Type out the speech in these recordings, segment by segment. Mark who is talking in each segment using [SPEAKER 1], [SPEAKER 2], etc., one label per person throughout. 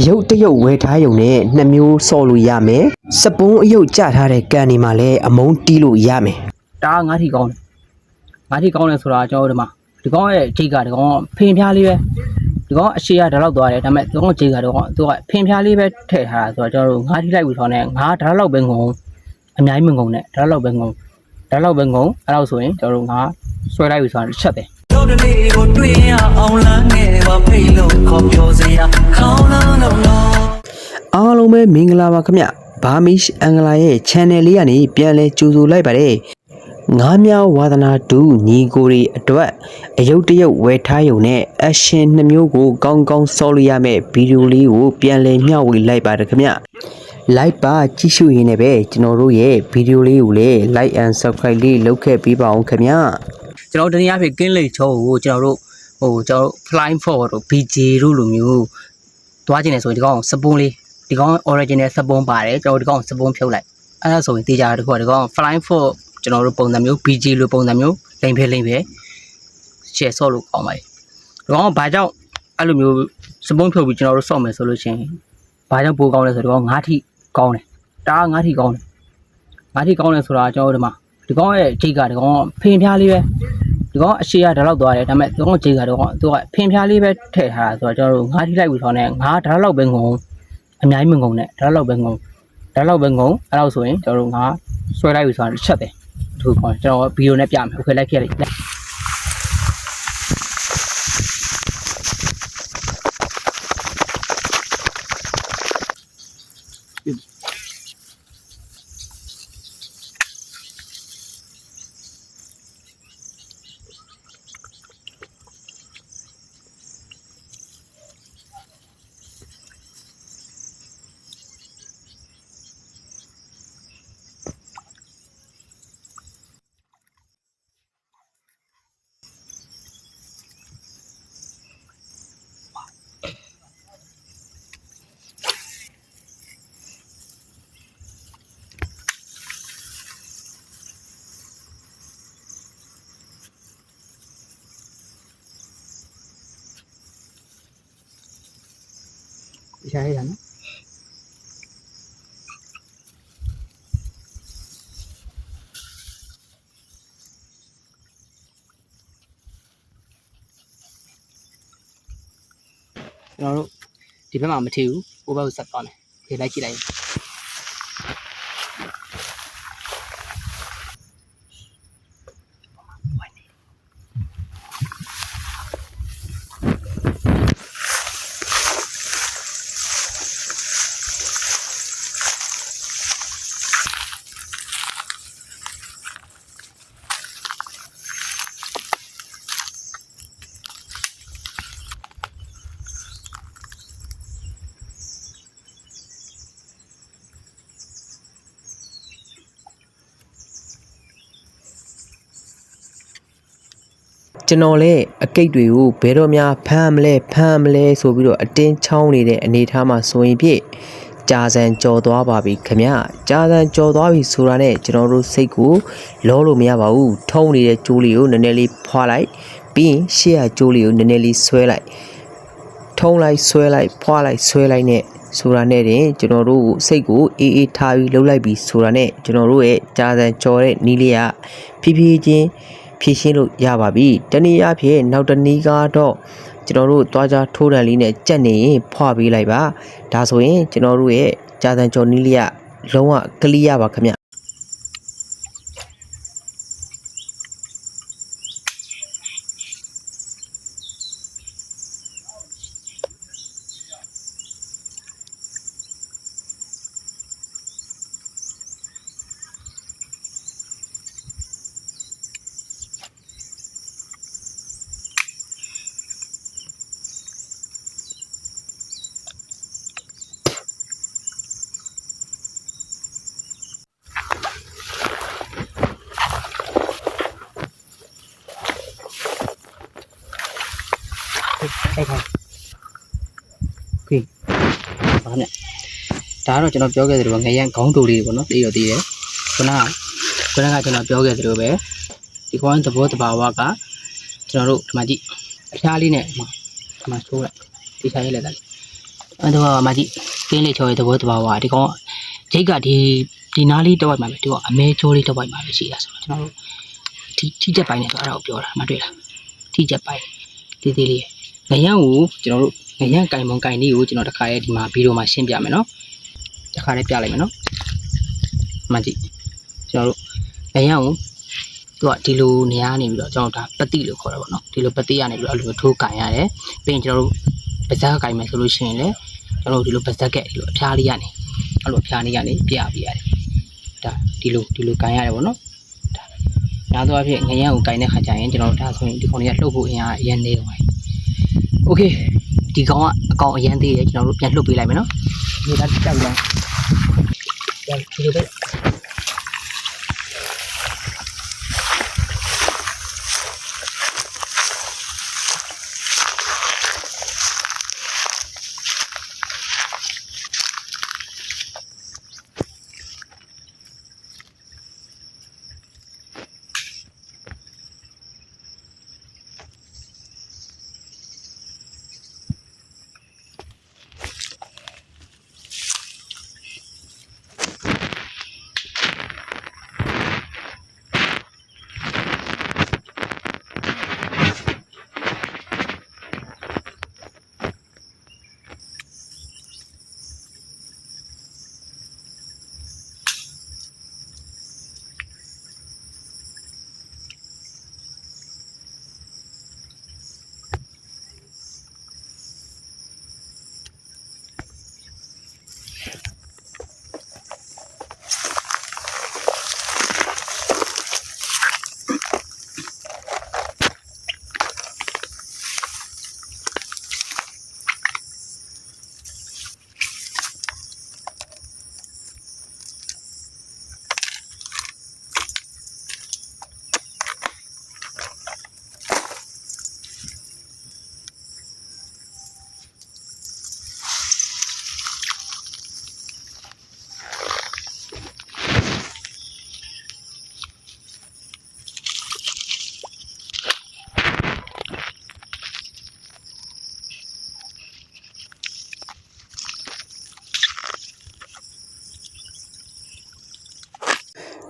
[SPEAKER 1] အယုတ်တရုတ်ဝယ်ထားရုံနဲ့နှစ်မျိုးစော်လို့ရမယ်စပွန်းအယုတ်ကြထားတဲ့ကန်ဒီမှာလည်းအမုန်းတီးလို့ရမယ်
[SPEAKER 2] ဒါကငါးထီကောင်းတယ်ငါးထီကောင်းတယ်ဆိုတာကျွန်တော်တို့ဒီမှာဒီကောင်းရဲ့အထိတ်ကဒီကောင်းဖင်ဖျားလေးပဲဒီကောင်းအရှိရဒါလောက်သွားတယ်ဒါပေမဲ့ဒီကောင်းခြေကဒီကောင်းသူကဖင်ဖျားလေးပဲထည့်ထားတာဆိုတော့ကျွန်တော်တို့ငါးထီလိုက်ပြီးဆိုတော့ငါးဒါလောက်ပဲငုံအများကြီးမငုံနဲ့ဒါလောက်ပဲငုံဒါလောက်ပဲငုံအဲ့လောက်ဆိုရင်ကျွန်တော်တို့ငါးဆွဲလိုက်ပြီးဆိုတော့ချက်တ ယ်
[SPEAKER 3] တို့တလေးကိုတွေ့ရအောင်လမ်းငယ်ပါဖိတ်လို့ခေါ်ပြောစရာခေါင်းလုံးလုံးလုံး
[SPEAKER 1] အားလုံးပဲမင်္ဂလာပါခင်ဗျဘာမီရှ်အင်္ဂလာရဲ့ channel လေးကနေပြန်လဲကြိုဆိုလိုက်ပါတယ်ငားမြောက်ဝါသနာတူညီကိုတွေအတွက်အယုတ်တရုတ်ဝယ်ထားရုံနဲ့ action နှစ်မျိုးကို ကောင်းကောင်းစောလို့ရမယ့်ဗီဒီယိုလေးကိုပြန်လဲမျှဝေလိုက်ပါတယ်ခင်ဗျ like ပါကြည့်ရှုရင်းနဲ့ပဲကျွန်တော်တို့ရဲ့ဗီဒီယိုလေးကိုလည်း like and subscribe လေးလုပ်ခဲ့ပေးပါအောင်ခင်ဗျာ
[SPEAKER 2] ကျွန်တော်တို့တနည်းအားဖြင့်ကင်းလိတ်ချောကိုကျွန်တော်တို့ဟိုကျွန်တော်တို့ flying forward တို့ BJ တို့လိုမျိုးသွားကျင်နေဆိုရင်ဒီကောင်စပွန်းလေးဒီကောင် original စပွန်းပါတယ်ကျွန်တော်တို့ဒီကောင်စပွန်းဖြုတ်လိုက်အဲ့ဒါဆိုရင်တေးကြတာတခုကဒီကောင် flying forward ကျွန်တော်တို့ပုံစံမျိုး BJ လိုပုံစံမျိုးလိမ့်ဖဲလိမ့်ဖဲ share ဆော့လို့ကောင်းပါတယ်ဒီကောင်ကဘာကြောင့်အဲ့လိုမျိုးစပွန်းဖြုတ်ပြီးကျွန်တော်တို့ဆော့မယ်ဆိုလို့ရှိရင်ဘာကြောင့်ပိုကောင်းလဲဆိုတော့ဒီကောင်၅ထိကောင်းတယ်ဒါက၅ထိကောင်းတယ်၅ထိကောင်းတယ်ဆိုတာကျွန်တော်တို့ဒီမှာဒီကောင်ရဲ့အထိတ်ကဒီကောင်ကဖင်ဖျားလေးပဲဒီ ကောင်အရှိရဒါလောက်သွားတယ်ဒါပေမဲ့ဒီကောင်ခြေကတော့သူကဖင်ဖျားလေးပဲထည့်ထားတာဆိုတော့ကျွန်တော်တို့ငါးထိလိုက်ပြီးဆိုတော့ငါးဒါလောက်ပဲငုံအများကြီးမငုံနဲ့ဒါလောက်ပဲငုံဒါလောက်ပဲငုံအဲ့လောက်ဆိုရင်ကျွန်တော်တို့ငါးဆွဲလိုက်ပြီးဆိုတော့ချက်တယ်သူကကျွန်တော်ဗီဒီယိုနဲ့ပြမယ်โอเคလိုက်ခဲ့လိုက် ရှာရရနော်ကျွန်တော်တို့ဒီဘက်မှာမထီဘူးဟိုဘက်ကိုဆက်သွားမယ်ဒီလိုက်ကြည့်လိုက်
[SPEAKER 1] ကျွန်တော်လည်းအကိတ်တွေကိုဘယ်တော့မှဖမ်းမလဲဖမ်းမလဲဆိုပြီးတော့အတင်းချောင်းနေတဲ့အနေအထားမှာဆိုရင်ဖြင့်ကြာစံကြော်သွားပါပြီခင်ဗျကြာစံကြော်သွားပြီဆိုတာနဲ့ကျွန်တော်တို့စိတ်ကိုလောလို့မရပါဘူးထုံးနေတဲ့ကြိုးလေးကိုနည်းနည်းလေးဖွာလိုက်ပြီးရင်ရှေ့ရကြိုးလေးကိုနည်းနည်းလေးဆွဲလိုက်ထုံးလိုက်ဆွဲလိုက်ဖွာလိုက်ဆွဲလိုက်နဲ့ဆိုတာနဲ့တင်ကျွန်တော်တို့စိတ်ကိုအေးအေးထားပြီးလှုပ်လိုက်ပြီးဆိုတာနဲ့ကျွန်တော်တို့ရဲ့ကြာစံကြော်တဲ့နီးလေးကဖြည်းဖြည်းချင်း ဖြည့်ရှင်းလို့ရပါပြီတနည်းအားဖြင့်နောက်တစ်နည်းကတော့ကျွန်တော်တို့သွားကြထိုးတန်လေးနဲ့ကြက်နေရင်ဖွာပေးလိုက်ပါဒါဆိုရင်ကျွန်တော်တို့ရဲ့ကြာတန်ကျော်နီးလေးကလုံးဝကလီးရပါခင်ဗျ
[SPEAKER 2] ဘာနဲ့ဒါကတော့ကျွန်တော်ပြောခဲ့သလိုပဲငရန်ခေါင်းတူလေးတွေပေါ့နော်တေးရသေးတယ်ခုနကခုနကကျွန်တော်ပြောခဲ့သလိုပဲဒီကောင်းသဘောတဘာဝကကျွန်တော်တို့ဒီမှာကြည့်အဖျားလေးနဲ့ဒီမှာဒီမှာချိုးလိုက်ဒီဆိုင်လေးလိုက်တာအဲ့တော့အမကြီးကင်းလေးချော်ရဲ့သဘောတဘာဝဒီကောင်ဂျိတ်ကဒီဒီနားလေးတော့မှာပဲဒီကအမဲချိုးလေးတော့မှာပဲရှိတာဆိုတော့ကျွန်တော်တို့ထိထိချက်ပိုင်းနေဆိုအဲ့ဒါကိုပြောတာမတွေ့လားထိချက်ပိုင်းသေးသေးလေးငရံကိုကျွန်တော်တို့ ငရန်ကင်မုံကင်လေးကိုကျွန်တော်တခါရဲဒီမှာဗီဒီယိုမှာရှင်းပြမယ်နော်တခါရဲပြလိုက်မယ်နော်မှန်ကြည့်ကျွန်တော်တို့ငရန်ကိုသူကဒီလိုနေရာနေပြီးတော့ကျွန်တော်ဒါပတိလို့ခေါ်တာပေါ့နော်ဒီလိုပတိရနေပြီးတော့အဲ့လိုထိုးကင်ရတယ်ပြီးရင်ကျွန်တော်တို့ပါဇက်ကင်မယ်ဆိုလို့ရှိရင်လည်းကျွန်တော်တို့ဒီလိုပါဇက်ကဒီလိုအဖျားလေးရနေအဲ့လိုအဖျားလေးရနေပြပြရတယ်ဒါဒီလိုဒီလိုကင်ရတယ်ပေါ့နော်များသောအားဖြင့်ငရဲကိုကင်တဲ့ခါကျရင်ကျွန်တော်တို့ဒါဆိုရင်ဒီခုံတွေကလှုပ်ဖို့အင်အားအရင်နေပါတယ်။ Okay ဒီကောင်ကအကောင်အရင်သေးတယ်ကျွန်တော်တို့ပြန်လှုပ်ပေးလိုက်မယ်နော်ဒီကကြောက်လိုက်ပြန်ဒီလိုပဲ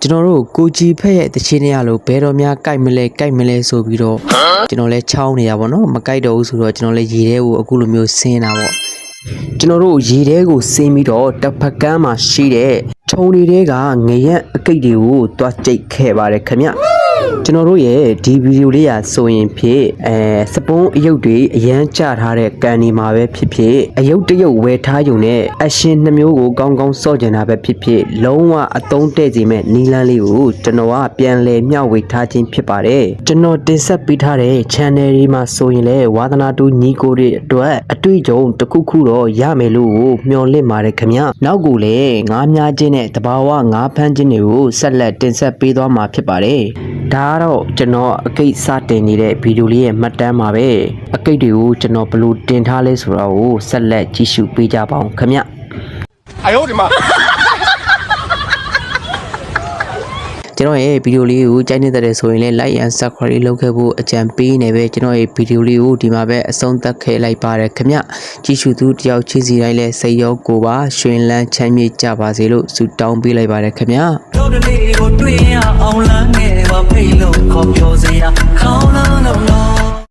[SPEAKER 1] ကျွန်တော်တို့ကိုကြည်ဖက်ရဲ့တချင်းတွေရလို့ဘယ်တော့များကြိုက်မလဲကြိုက်မလဲဆိုပြီးတော့ကျွန်တော်လဲချောင်းနေရပါတော့မကြိုက်တော့ဘူးဆိုတော့ကျွန်တော်လဲရေထဲကိုအခုလိုမျိုးဆင်းတာပေါ့ကျွန်တော်တို့ရေထဲကိုဆင်းပြီးတော့တစ်ဖက်ကမ်းမှာရှိတဲ့ခြုံတွေထဲကငရက်အကိတ်တွေကိုတွားကြိတ်ခဲ့ပါတယ်ခင်ဗျ ကျွန်တော်တို့ရဲ့ဒီဗီဒီယိုလေးရာဆိုရင်ဖြစ်အဲစပွန်အယုတ်တွေအရန်ကြထားတဲ့ကန်ဒီမှာပဲဖြစ်ဖြစ်အယုတ်တယုတ်ဝယ်ထားယုံနဲ့အရှင်နှမျိုးကိုကောင်းကောင်းစော့ကျင်တာပဲဖြစ်ဖြစ်လုံးဝအသုံးတဲ့စီမဲ့နီလန်းလေးကိုကျွန်တော်ကပြန်လဲမျှဝေထားခြင်းဖြစ်ပါတယ်ကျွန်တော်တင်ဆက်ပေးထားတဲ့ channel လေးမှာဆိုရင်လည်းဝါသနာတူညီကိုတွေအတွက်အတွေ့အကြုံတစ်ခုခုတော့ရမယ်လို့မျှော်လင့်ပါတယ်ခင်ဗျနောက်ကိုလည်းငားများခြင်းနဲ့တဘာဝငားဖမ်းခြင်းတွေကိုဆက်လက်တင်ဆက်ပေးသွားမှာဖြစ်ပါတယ်ဒါကတော့ကျွန်တော်အကိတ်စတင်နေတဲ့ဗီဒီယိုလေးရဲ့မှတ်တမ်းပါပဲအကိတ်တွေကိုကျွန်တော်ဘယ်လိုတင်ထားလဲဆိုတော့ကိုဆက်လက်ကြည့်ရှုပေးကြပါအောင်ခင်ဗျ
[SPEAKER 4] အယောဒီမှာ
[SPEAKER 1] ကျွန်တော်ရဲ့ဗီဒီယိုလေးကိုကြိုက်နေတဲ့ဆိုရင်လည်း like and subscribe လုပ်ခဲ့ဖို့အကြံပေးနေပဲကျွန်တော်ရဲ့ဗီဒီယိုလေးကိုဒီမှာပဲအဆုံးသတ်ခဲ့လိုက်ပါတယ်ခင်ဗျကြည့်ရှုသူတယောက်ချင်းစီတိုင်းလည်းစိတ်ရောကိုယ်ပါရွှင်လန်းချမ်းမြေ့ကြပါစေလို့ဆုတောင်းပေးလိုက်ပါတယ်ခင်ဗျ
[SPEAKER 3] တို့တလေးကိုတွေ့ရအောင်လမ်းငယ်ပါဖိတ်လို့ခေါ်ပြောစရာခေါင်းလုံးလုံးလုံး